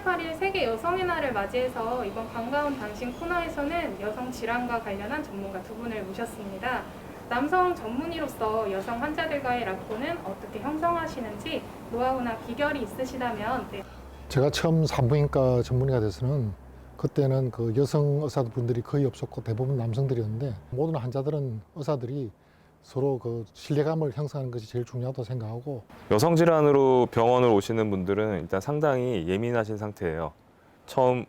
지난 3월 8일 세계 여성의 날을 맞이해서 이번 반가운 당신 코너에서는 여성 질환과 관련한 전문가 두 분을 모셨습니다. 남성 전문의로서 여성 환자들과의 라포는 어떻게 형성하시는지 노하우나 비결이 있으시다면 네, 제가 처음 산부인과 전문의가 돼서는 그때는 그 여성 의사분들이 거의 없었고 대부분 남성들이었는데 모든 환자들은 의사들이 서로 그 신뢰감을 형성하는 것이 제일 중요하다고 생각하고 여성 질환으로 병원을 오시는 분들은 일단 상당히 예민하신 상태예요. 처음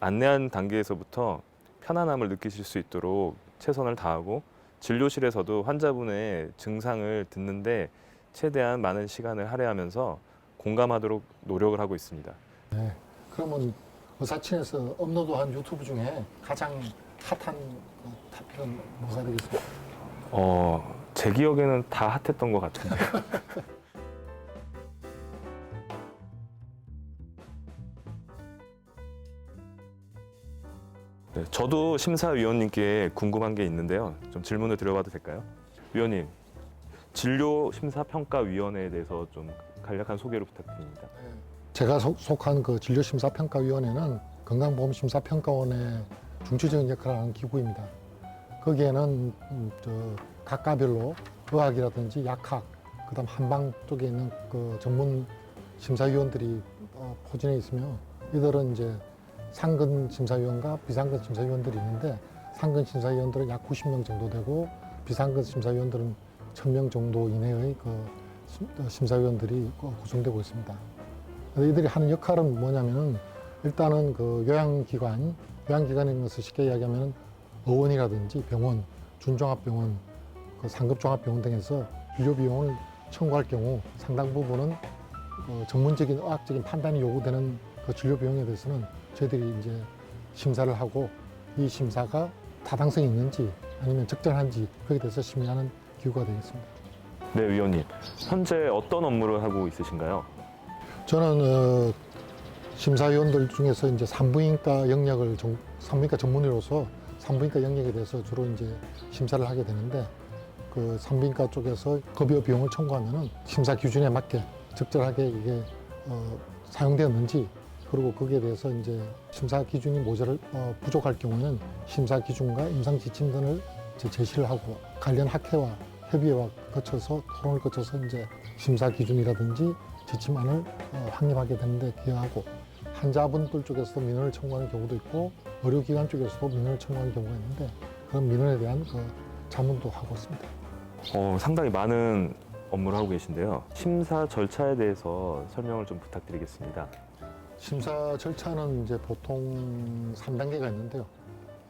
안내한 단계에서부터 편안함을 느끼실 수 있도록 최선을 다하고 진료실에서도 환자분의 증상을 듣는데 최대한 많은 시간을 할애하면서 공감하도록 노력을 하고 있습니다. 네. 그러면 의사친에서 업로드한 유튜브 중에 가장 핫한 그 타픽은 뭐가 되겠습니까? 어, 제 기억에는 다 핫했던 것 같은데. 네, 저도 심사위원님께 궁금한 게 있는데요. 좀 질문을 드려봐도 될까요? 위원님, 진료 심사평가위원회에 대해서 좀 간략한 소개를 부탁드립니다. 제가 속- 속한 그 진료심사평가위원회는 건강보험심사평가원의 중추적인 역할을 하는 기구입니다. 거기에는 음, 저 각과별로 의학이라든지 약학, 그다음 한방 쪽에 있는 그 전문 심사위원들이 어, 포진해 있으며 이들은 이제 상근 심사위원과 비상근 심사위원들이 있는데 상근 심사위원들은 약 90명 정도 되고 비상근 심사위원들은 1000명 정도 이내의 그 심- 어, 심사위원들이 그 구성되고 있습니다. 이들이 하는 역할은 뭐냐면은 일단은 그 요양기관, 요양기관인 것을 쉽게 이야기하면 의원이라든지 병원, 준종합병원, 그 상급종합병원 등에서 진료 비용을 청구할 경우 상당 부분은 어, 전문적인 의학적인 판단이 요구되는 그 진료 비용에 대해서는 저희들이 이제 심사를 하고 이 심사가 타당성이 있는지 아니면 적절한지 거기에 대해서 심의하는 기구가 되겠습니다. 네, 위원님. 현재 어떤 업무를 하고 있으신가요? 저는 어, 심사위원들 중에서 이제 산부인과 영역을 전- 산부인과 전문의로서 산부인과 영역에 대해서 주로 이제 심사를 하게 되는데 그 산부인과 쪽에서 급여 비용을 청구하면은 심사 기준에 맞게 적절하게 이게 어, 사용되었는지 그리고 거기에 대해서 이제 심사 기준이 모자를 어, 부족할 경우에는 심사 기준과 임상 지침 등을 제시를 하고 관련 학회와 협의회와 거쳐서 토론을 거쳐서 이제 심사 기준이라든지 지침안을 어, 확립하게 되는데 기여하고 환자분들 쪽에서도 민원을 청구하는 경우도 있고 의료기관 쪽에서도 민원을 청구하는 경우가 있는데 그런 민원에 대한 그 자문도 하고 있습니다. 어, 상당히 많은 업무를 하고 계신데요. 심사 절차에 대해서 설명을 좀 부탁드리겠습니다. 심사 절차는 이제 보통 3단계가 있는데요.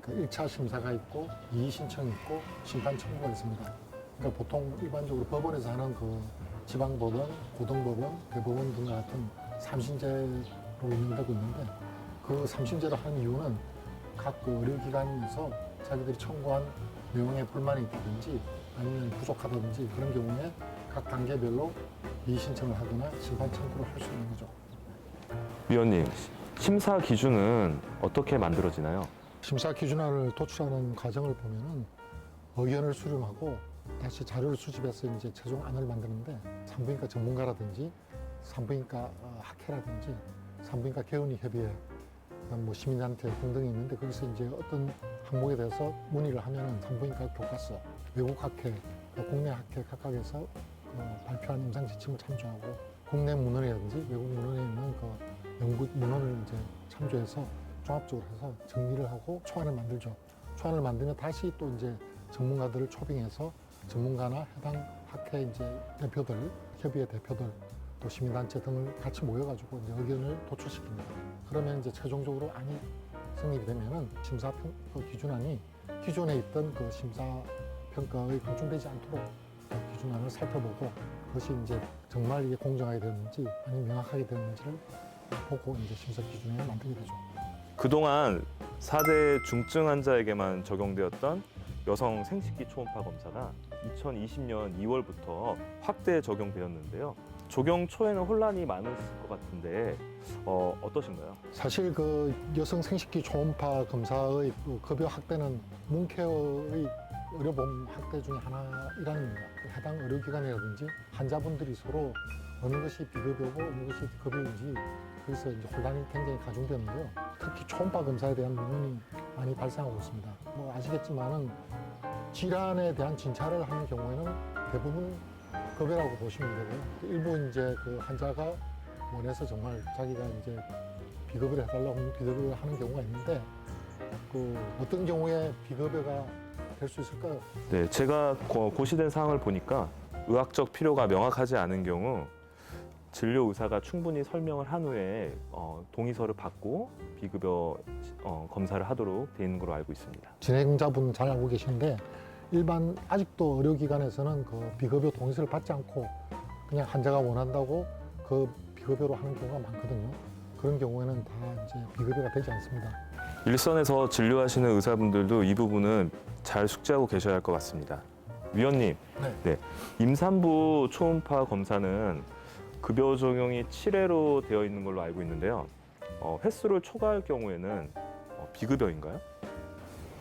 그러니까 1차 심사가 있고 2위 신청이 있고 심판 청구가 있습니다. 그러니까 보통 일반적으로 법원에서 하는 그 지방법원, 고등법원, 대법원 등과 같은 삼신제 로 운영되고 있는데 그 삼신제로 하는 이유는 각 그 의료기관에서 자기들이 청구한 내용에 불만이 있다든지 아니면 부족하다든지 그런 경우에 각 단계별로 이의 신청을 하거나 심판 청구를 할 수 있는 거죠. 위원님, 심사 기준은 어떻게 만들어지나요? 심사 기준안을 도출하는 과정을 보면은 의견을 수렴하고 다시 자료를 수집해서 이제 최종 안을 만드는데 산부인과 전문가라든지 산부인과 어, 학회라든지 산부인과 개운이 협의회 뭐 시민단체 등등이 있는데 거기서 이제 어떤 항목에 대해서 문의를 하면은 산부인과 교과서, 외국 학회, 또 국내 학회 각각에서 그 발표한 임상 지침을 참조하고 국내 문헌이라든지 외국 문헌에 있는 그 연구 문헌을 이제 참조해서 종합적으로 해서 정리를 하고 초안을 만들죠. 초안을 만들면 다시 또 이제 전문가들을 초빙해서 전문가나 해당 학회 이제 대표들, 협의회 대표들, 또 시민단체 등을 같이 모여가지고 이제 의견을 도출시킵니다. 그러면 이제 최종적으로 안이 성립이 되면은 심사평 그 기준안이 기존에 있던 그 심사평가의 공중되지 않도록 그 기준안을 살펴보고 그것이 이제 정말 이게 공정하게 되는지 아니면 명확하게 되는지를 보고 이제 심사 기준을 만들게 되죠. 그동안 4대 중증 환자에게만 적용되었던 여성 생식기 초음파 검사가 2020년 2월부터 확대 적용되었는데요. 적용 초에는 혼란이 많으실 것 같은데 어, 어떠신가요? 사실 그 여성 생식기 초음파 검사의 그 급여 확대는 문케어의 의료보험 확대 중에 하나 일환입니다. 그 해당 의료기관이라든지 환자분들이 서로 어느 것이 비급여고 어느 것이 급여인지 그래서 이제 혼란이 굉장히 가중되는데요. 특히 초음파 검사에 대한 민원이 많이 발생하고 있습니다. 뭐 아시겠지만은 질환에 대한 진찰을 하는 경우에는 대부분 급여라고 보시면 되고요. 일부 이제 그 환자가 원해서 정말 자기가 이제 비급여를 해달라고 하면 비급여를 하는 경우가 있는데 그 어떤 경우에 비급여가 될 수 있을까요? 네, 제가 고- 고시된 사항을 보니까 의학적 필요가 명확하지 않은 경우 진료 의사가 충분히 설명을 한 후에 어, 동의서를 받고 비급여 어, 검사를 하도록 돼 있는 걸로 알고 있습니다. 진행자분 잘 알고 계신데 일반 아직도 의료기관에서는 그 비급여 동의서를 받지 않고 그냥 환자가 원한다고 그 비급여로 하는 경우가 많거든요. 그런 경우에는 다 이제 비급여가 되지 않습니다. 일선에서 진료하시는 의사분들도 이 부분은 잘 숙지하고 계셔야 할 것 같습니다. 위원님, 네. 임산부 초음파 검사는 급여 적용이 7회로 되어 있는 걸로 알고 있는데요. 어, 횟수를 초과할 경우에는 어, 비급여인가요?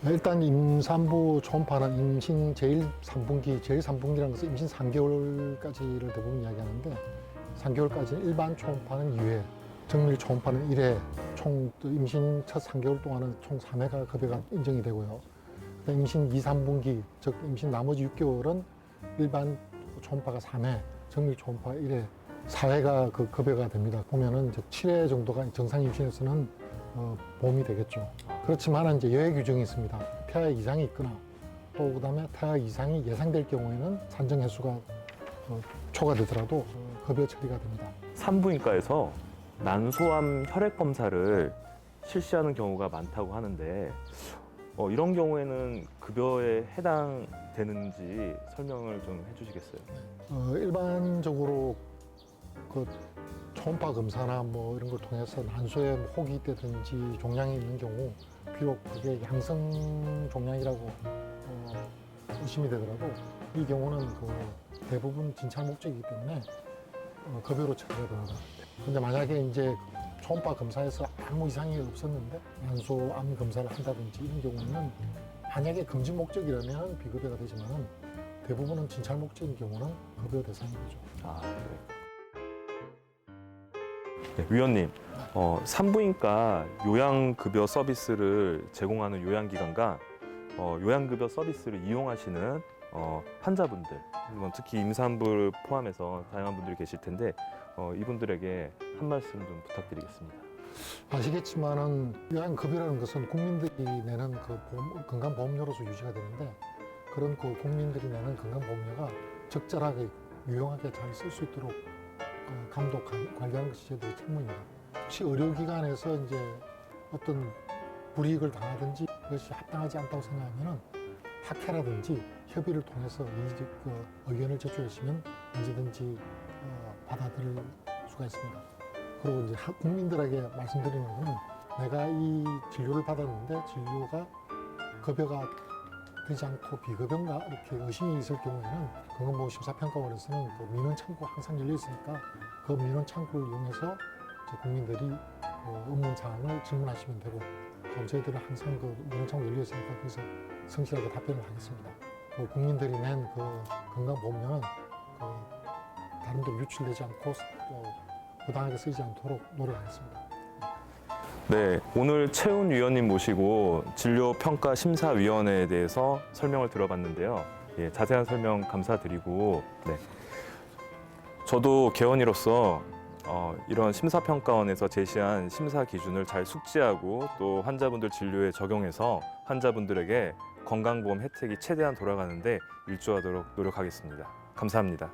일단 임산부 초음파는 임신 제일 3분기, 제일 3분기라는 것은 임신 3개월까지를 대부분 이야기하는데 3개월까지는 일반 초음파는 2회, 정밀 초음파는 1회, 총또 임신 첫 3개월 동안은 총 3회가 급여가 인정이 되고요. 임신 2, 3분기, 즉 임신 나머지 6개월은 일반 초음파가 3회, 정밀 초음파 1회, 4회가 그 급여가 됩니다. 보면은 이제 7회 정도가 정상 임신에서는 어, 보험이 되겠죠. 그렇지만 이제 여해 규정이 있습니다. 태아 이상이 있거나 또 그다음에 태아 이상이 예상될 경우에는 산정 횟수가 어, 초과되더라도 어, 급여 처리가 됩니다. 산부인과에서 난소암 혈액 검사를 실시하는 경우가 많다고 하는데 어, 이런 경우에는 급여에 해당되는지 설명을 좀 해주시겠어요? 어, 일반적으로 그 초음파 검사나 뭐 이런 걸 통해서 난소에 뭐 혹이 있다든지 종양이 있는 경우 비록 그게 양성 종양이라고 어, 의심이 되더라도 이 경우는 그 대부분 진찰 목적이기 때문에 어, 급여로 처리가 됩니다. 근데 만약에 이제 초음파 검사에서 아무 이상이 없었는데 난소암 검사를 한다든지 이런 경우는 만약에 금지 목적이라면 비급여가 되지만은 대부분은 진찰 목적인 경우는 급여 대상이 되죠. 아, 네. 네, 위원님, 어, 산부인과 요양급여 서비스를 제공하는 요양기관과 어, 요양급여 서비스를 이용하시는 어, 환자분들, 특히 임산부를 포함해서 다양한 분들이 계실 텐데 어, 이분들에게 한 말씀 좀 부탁드리겠습니다. 아시겠지만은 요양급여라는 것은 국민들이 내는 그 보험, 건강보험료로서 유지가 되는데 그런 그 국민들이 내는 건강보험료가 적절하게 유용하게 잘 쓸 수 있도록 어, 감독 관- 관리하는 것이 저희들의 책무입니다. 혹시 의료기관에서 이제 어떤 불이익을 당하든지 그것이 합당하지 않다고 생각하면은 학회라든지 협의를 통해서 이그 의견을 제출하시면 언제든지 어, 받아들일 수가 있습니다. 그리고 이제 하- 국민들에게 말씀드리는 거는 내가 이 진료를 받았는데 진료가 급여가 되지 않고 비급여인가 이렇게 의심이 있을 경우에는 건강보험 심사평가원에서는 그 민원 창구 가 항상 열려 있으니까 그 민원 창구를 이용해서 국민들이 어, 업무 사항을 질문하시면 되고 또 저희들은 항상 그 민원 창구 열려 있으니까 거기서 성실하게 답변을 하겠습니다. 그 국민들이 낸 그 건강보험료는 그 다른 데로 유출되지 않고 또 부당하게 쓰이지 않도록 노력하겠습니다. 네, 오늘 최훈 위원님 모시고 진료평가심사위원회에 대해서 설명을 들어봤는데요. 예, 자세한 설명 감사드리고, 네. 저도 개원이로서 어, 이런 심사평가원에서 제시한 심사 기준을 잘 숙지하고 또 환자분들 진료에 적용해서 환자분들에게 건강보험 혜택이 최대한 돌아가는데 일조하도록 노력하겠습니다. 감사합니다.